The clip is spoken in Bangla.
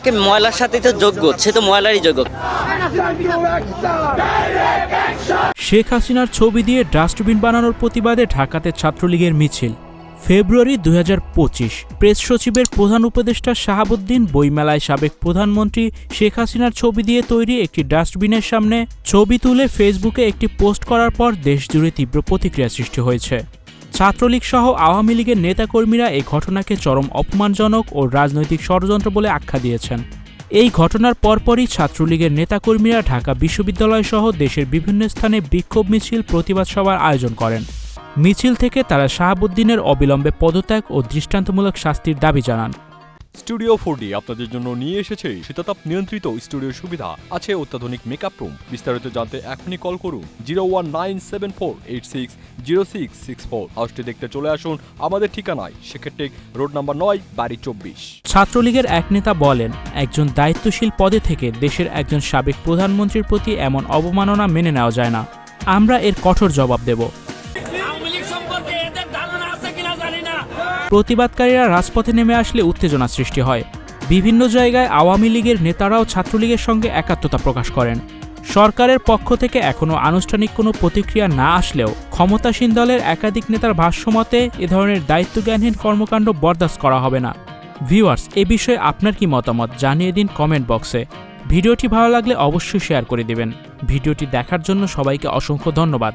তাকে ময়লার সাথে তো যোগ্য, সে তো ময়লারই যোগ্য। শেখ হাসিনার ছবি দিয়ে ডাস্টবিন বানানোর প্রতিবাদে ঢাকাতে ছাত্রলীগের মিছিল। ফেব্রুয়ারি দু হাজার পঁচিশ, প্রেস সচিবের প্রধান উপদেষ্টা শাহাবুদ্দিন বইমেলায় সাবেক প্রধানমন্ত্রী শেখ হাসিনার ছবি দিয়ে তৈরি একটি ডাস্টবিনের সামনে ছবি তুলে ফেসবুকে একটি পোস্ট করার পর দেশজুড়ে তীব্র প্রতিক্রিয়া সৃষ্টি হয়েছে। ছাত্রলীগ সহ আওয়ামী লীগের নেতাকর্মীরা এই ঘটনাকে চরম অপমানজনক ও রাজনৈতিক ষড়যন্ত্র বলে আখ্যা দিয়েছেন। এই ঘটনার পরপরই ছাত্রলীগের নেতাকর্মীরা ঢাকা বিশ্ববিদ্যালয় সহ দেশের বিভিন্ন স্থানে বিক্ষোভ মিছিল প্রতিবাদ সভার আয়োজন করেন। মিছিল থেকে তারা শাহাবুদ্দিনের অবিলম্বে পদত্যাগ ও দৃষ্টান্তমূলক শাস্তির দাবি জানান। স্টুডিও ফোর ডি আপনাদের জন্য নিয়ে এসেছে শীতাতাপ নিয়ন্ত্রিত স্টুডিও সুবিধা। আছে অত্যাধুনিক মেকআপ রুম বিস্তারিত জানতে এখনই কল করুন zero one nine seven four eight six zero six six four হাউসটি দেখতে চলে আসুন আমাদের ঠিকানায়, সেক্ষেত্রে রোড নাম্বার নয়, বাড়ি চব্বিশ। ছাত্রলীগের এক নেতা বলেন, একজন দায়িত্বশীল পদে থেকে দেশের একজন সাবেক প্রধানমন্ত্রীর প্রতি এমন অবমাননা মেনে নেওয়া যায় না। আমরা এর কঠোর জবাব দেব। প্রতিবাদকারীরা রাজপথে নেমে আসলে উত্তেজনা সৃষ্টি হয়। বিভিন্ন জায়গায় আওয়ামী লীগের নেতারাও ছাত্রলীগের সঙ্গে একাত্মতা প্রকাশ করেন। সরকারের পক্ষ থেকে এখনও আনুষ্ঠানিক কোনো প্রতিক্রিয়া না আসলেও ক্ষমতাসীন দলের একাধিক নেতার ভাষ্যমতে এ ধরনের দায়িত্বজ্ঞানহীন কর্মকাণ্ড বরদাস্ত করা হবে না। ভিউয়ার্স, এ বিষয়ে আপনার কি মতামত জানিয়ে দিন কমেন্ট বক্সে। ভিডিওটি ভালো লাগলে অবশ্যই শেয়ার করে দিবেন। ভিডিওটি দেখার জন্য সবাইকে অসংখ্য ধন্যবাদ।